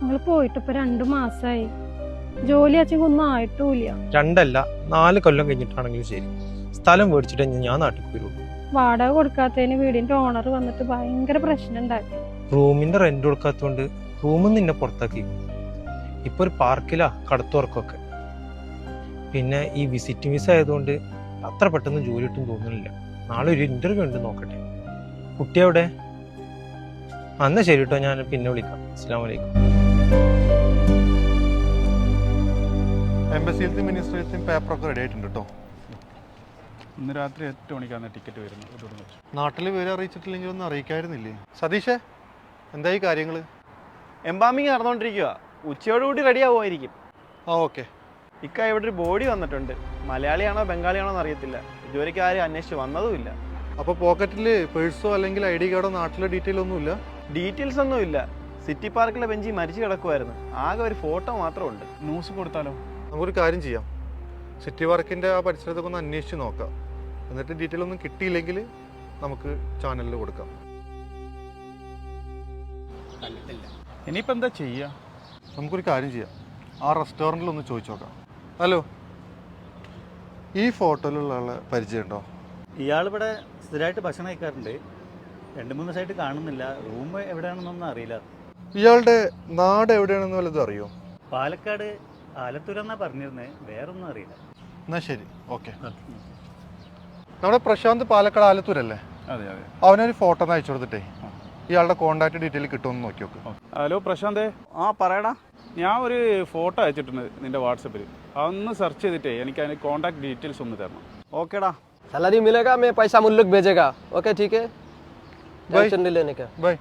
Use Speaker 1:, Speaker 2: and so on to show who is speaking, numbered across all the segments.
Speaker 1: നിങ്ങൾ പോയിട്ട് ഇപ്പൊ രണ്ടു മാസായി. ജോലി അച്ഛൻ ഒന്നും ആയിട്ടുമില്ല
Speaker 2: രണ്ടല്ല നാല് കൊല്ലം കഴിഞ്ഞിട്ടാണെങ്കിലും ശരി. സ്ഥലം മേടിച്ചിട്ട് ഞാൻ നാട്ടിൽ വരുള്ളൂ
Speaker 1: വാടക കൊടുക്കാത്തതിന് വീടിന്റെ ഓണർ വന്നിട്ട് ഭയങ്കര പ്രശ്നം ഉണ്ടാക്കി
Speaker 2: റൂമിന്റെ റെന്റ് കൊടുക്കാത്തോണ്ട് റൂമിൽ നിന്നെ പുറത്താക്കി. ഇപ്പൊ ഒരു പാർക്കിലാ കടത്തുറക്കൊക്കെ. പിന്നെ ഈ വിസിറ്റ് വിസ ആയതുകൊണ്ട് അത്ര പെട്ടെന്ന് ജോലി കിട്ടും തോന്നുന്നില്ല. നാളെ ഒരു ഇന്റർവ്യൂ ഉണ്ട് നോക്കട്ടെ. കുട്ടി എവിടെ? അന്ന് ശരി കേട്ടോ ഞാൻ പിന്നെ വിളിക്കാം. അസ്സാം വലൈക്കും
Speaker 3: എംബസിയിലത്തെയും മിനിസ്റ്ററിയത്തെയും പേപ്പറൊക്കെ റെഡി ആയിട്ടുണ്ട് കേട്ടോ
Speaker 4: ഇന്ന് രാത്രി എട്ട് മണിക്കാണ് ടിക്കറ്റ് വരുന്നത്.
Speaker 3: നാട്ടിൽ വിവരം അറിയിച്ചിട്ടില്ലെങ്കിൽ ഒന്നും അറിയിക്കായിരുന്നില്ലേ? സതീഷേ എന്തായി കാര്യങ്ങൾ
Speaker 5: എംബാമിങ് നടന്നുകൊണ്ടിരിക്കുക ഉച്ചയോടുകൂടി റെഡി ആവുമായിരിക്കും.
Speaker 3: ആ ഓക്കെ
Speaker 5: ഇക്ക ഇവിടെ ഒരു ബോഡി വന്നിട്ടുണ്ട്. മലയാളിയാണോ ബംഗാളിയാണോ എന്ന് അറിയത്തില്ല. ഇതുവരെയ്ക്ക് ആരും അന്വേഷിച്ച് വന്നതുമില്ല.
Speaker 3: അപ്പോൾ പോക്കറ്റിൽ പേഴ്സോ അല്ലെങ്കിൽ ഐ ഡി കാർഡോ നാട്ടിലെ ഡീറ്റെയിൽ ഒന്നുമില്ല?
Speaker 5: ഡീറ്റെയിൽസ് ഒന്നുമില്ല. സിറ്റി പാർക്കിലെ ബെഞ്ചി മരിച്ചു കിടക്കുമായിരുന്നു ആകെ ഒരു ഫോട്ടോ മാത്രമുണ്ട്.
Speaker 4: ന്യൂസ് കൊടുത്താലോ?
Speaker 3: നമുക്കൊരു കാര്യം ചെയ്യാം. സിറ്റി പാർക്കിന്റെ ആ പരിസരത്തൊക്കെ ഒന്ന് അന്വേഷിച്ച് നോക്കാം. എന്നിട്ട് ഡീറ്റെയിൽ ഒന്നും കിട്ടിയില്ലെങ്കിൽ നമുക്ക് ചാനലിൽ കൊടുക്കാം.
Speaker 4: ഇനിയിപ്പോൾ എന്താ ചെയ്യുക
Speaker 3: നമുക്കൊരു കാര്യം ചെയ്യാം. ആ റെസ്റ്റോറന്റിൽ ഒന്ന് ചോദിച്ചു നോക്കാം. ഹലോ. ഈ ഫോട്ടോയിലുള്ള ആളെ പരിചയമുണ്ടോ
Speaker 6: ഇയാളിവിടെ ഇവിടെ സ്ഥിരമായിട്ട് ഭക്ഷണം കഴിക്കാറുണ്ട്. രണ്ട് മൂന്ന് ദിവസമായിട്ട് കാണുന്നില്ല. റൂം എവിടെയാണെന്നൊന്നും അറിയില്ല.
Speaker 3: ഇയാളുടെ നാട് എവിടെയാണെന്ന് വല്ലതും അറിയോ
Speaker 6: പാലക്കാട് ആലത്തൂരെന്നാ പറഞ്ഞിരുന്നത് വേറൊന്നും അറിയില്ല
Speaker 3: എന്നാ ശരി ഓക്കെ നമ്മുടെ പ്രശാന്ത് പാലക്കാട് ആലത്തൂരല്ലേ
Speaker 4: അതെ അതെ
Speaker 3: അവനൊരു ഫോട്ടോ ഒന്ന് അയച്ചു കൊടുത്തിട്ടേ ഇയാളുടെ കോണ്ടാക്ട് ഡീറ്റെയിൽ കിട്ടുമെന്ന് നോക്കി നോക്ക്
Speaker 4: ഹലോ പ്രശാന്തേ
Speaker 5: ആ പറയടാ
Speaker 4: ഞാൻ ഒരു ഫോട്ടോ അയച്ചിട്ടുണ്ട് നിന്റെ വാട്സപ്പിൽ അതൊന്ന് സെർച്ച് ചെയ്തിട്ടേ എനിക്ക് അതിന് കോൺടാക്ട് ഡീറ്റെയിൽസ് ഒന്ന് തരണം
Speaker 5: ഓക്കേടാ
Speaker 7: सैलरी मिलेगा मैं पैसा मुल्क भेजेगा ओके ठीक है
Speaker 3: भाई।
Speaker 7: टेंशन नहीं लेने का
Speaker 3: ബൈ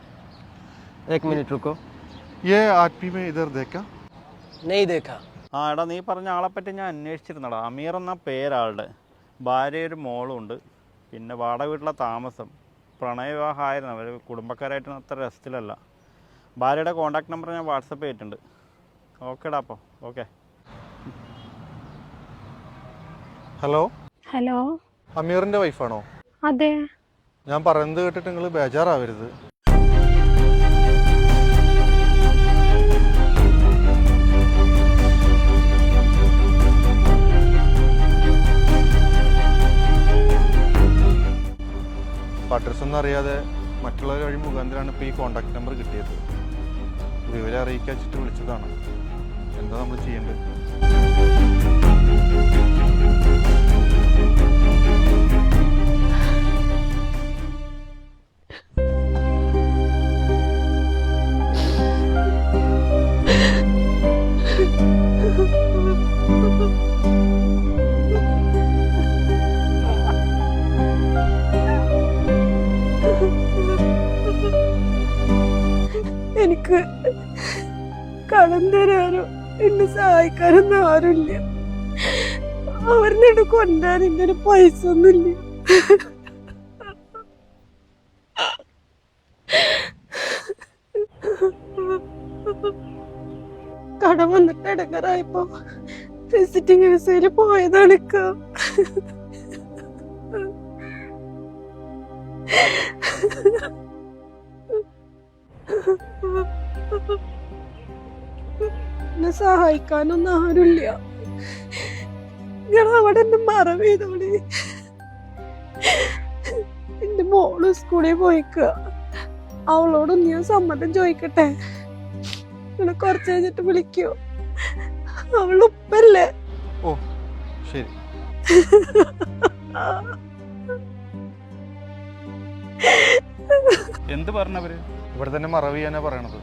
Speaker 7: एक मिनट रुको
Speaker 3: ये ആദ്മി മേ ഇധർ ദേക്കാ
Speaker 7: नहीं देखा
Speaker 5: ആ എടാ നീ പറഞ്ഞ ആളെപ്പറ്റി ഞാൻ അന്വേഷിച്ചിരുന്നടാ അമീർ എന്ന പേരാളുടെ ഭാര്യ ഒരു മോളും ഉണ്ട് പിന്നെ വാടക വീട്ടിലെ താമസം പ്രണയവിവാഹമായിരുന്നു അവർ കുടുംബക്കാരായിട്ട് അത്ര രസത്തിലല്ല ഭാര്യയുടെ കോൺടാക്ട് നമ്പർ ഞാൻ വാട്സപ്പ് ചെയ്തിട്ടുണ്ട് ഓക്കേടാ അപ്പോൾ ഓക്കെ
Speaker 3: ഹലോ
Speaker 1: ഹലോ
Speaker 3: അമീറിന്റെ വൈഫാണോ
Speaker 1: അതെ
Speaker 3: ഞാൻ പറയുന്നത് കേട്ടിട്ട് നിങ്ങൾ ബേജാറാവരുത് അഡ്രസ് ഒന്നും അറിയാതെ മറ്റുള്ളവർ വഴി മുഖാന്തരമാണ് ഇപ്പോൾ ഈ കോൺടാക്ട് നമ്പർ കിട്ടിയത്. വിവരം അറിയിക്കാൻ വെച്ചിട്ട് വിളിച്ചതാണ്. എന്താ നമ്മൾ ചെയ്യേണ്ടത്?
Speaker 8: കടം തരാനോ? എന്നെ സഹായിക്കാനൊന്നും ആരുമില്ല. അവരിനോട് കൊണ്ടാൻ എന്റെ ഒരു പൈസ ഒന്നുമില്ല കടം വന്നിട്ട് ഇടങ്ങറായപ്പോ വിസിറ്റിംഗ് വിസയിൽ പോയതാണ് ഇക്ക. എന്നെ സഹായിക്കാനൊന്നും ആരുമില്ല. നിങ്ങൾ അവിടെ എന്നെ മറവ് ചെയ്തോളി എന്റെ മോൾ സ്കൂളിൽ പോയിക്കുക അവളോടൊന്ന് ഞാൻ സമ്മതം ചോദിക്കട്ടെ? നിങ്ങളെ കുറച്ച് കഴിഞ്ഞിട്ട് വിളിക്കോ. അവളുപ്പല്ലേ
Speaker 3: ഓ ശരി.
Speaker 4: എന്ത് പറഞ്ഞവര്?
Speaker 3: ഇവിടെ തന്നെ മറവ് ചെയ്യാനാ പറയണത്?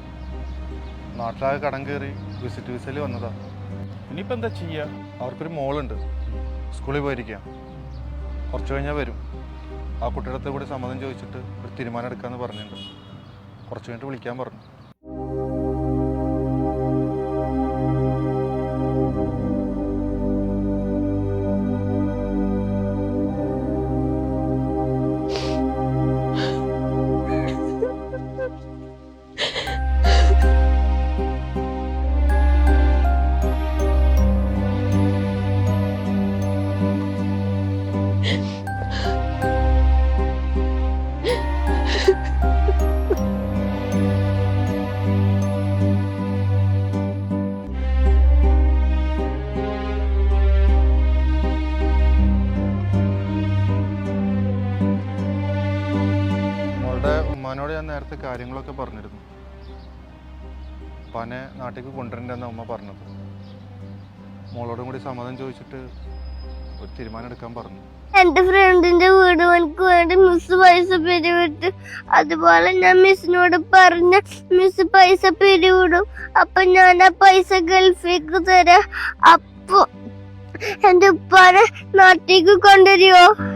Speaker 3: നാട്ടിലാകെ കടം കയറി വിസിറ്റ് വിസയിൽ വന്നതാ.
Speaker 4: ഇനിയിപ്പോൾ എന്താ ചെയ്യുക
Speaker 3: അവർക്കൊരു മോളുണ്ട്. സ്കൂളിൽ പോയിരിക്കുക കുറച്ച് കഴിഞ്ഞാൽ വരും. ആ കുട്ടിയുടെ അടുത്ത് കൂടി സമ്മതം ചോദിച്ചിട്ട് ഒരു തീരുമാനം എടുക്കാമെന്ന് പറഞ്ഞിട്ടുണ്ട്. കുറച്ച് കഴിഞ്ഞിട്ട് വിളിക്കാൻ പറഞ്ഞു. കാര്യങ്ങളൊക്കെ പറഞ്ഞിരുന്നു. പനെ നാട്ടിലേക്ക് കൊണ്ടുവരണ്ടെന്ന് അമ്മ പറഞ്ഞത്. മോളോടും കൂടി സമ്മതം ചോദിച്ചിട്ട് ഒരു തീരുമാനം എടുക്കാൻ പറഞ്ഞു.
Speaker 9: എന്റെ ഫ്രണ്ടിന്റെ വീട് എനിക്ക് വേണ്ടി മിസ് പൈസ പിരിവിട്ട് അതുപോലെ ഞാൻ മിസ്സിനോട് പറഞ്ഞ മിസ് പൈസ പിരിവിടും. അപ്പൊ ഞാൻ ആ പൈസ ഗൾഫിലേക്ക് തരാം. അപ്പൊ എന്റെ ഉപ്പാനെ നാട്ടിലേക്ക് കൊണ്ടുവരുമോ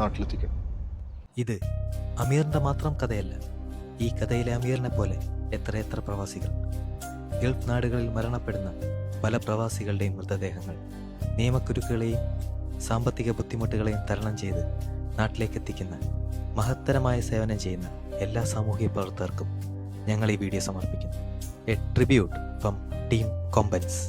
Speaker 3: നാട്ടിലെത്തിക്കണം
Speaker 10: ഇത് അമീറിന്റെ മാത്രം കഥയല്ല ഈ കഥയിലെ അമീറിനെ പോലെ എത്രയെത്ര പ്രവാസികൾ. ഗൾഫ് നാടുകളിൽ മരണപ്പെടുന്ന പല പ്രവാസികളുടെയും മൃതദേഹങ്ങൾ നിയമക്കുരുക്കുകളെയും സാമ്പത്തിക ബുദ്ധിമുട്ടുകളെയും തരണം ചെയ്ത് നാട്ടിലേക്ക് എത്തിക്കുന്ന മഹത്തരമായ സേവനം ചെയ്യുന്ന എല്ലാ സാമൂഹിക പ്രവർത്തകർക്കും ഞങ്ങൾ ഈ വീഡിയോ സമർപ്പിക്കുന്നു. A tribute from team കോമ്പൻസ്.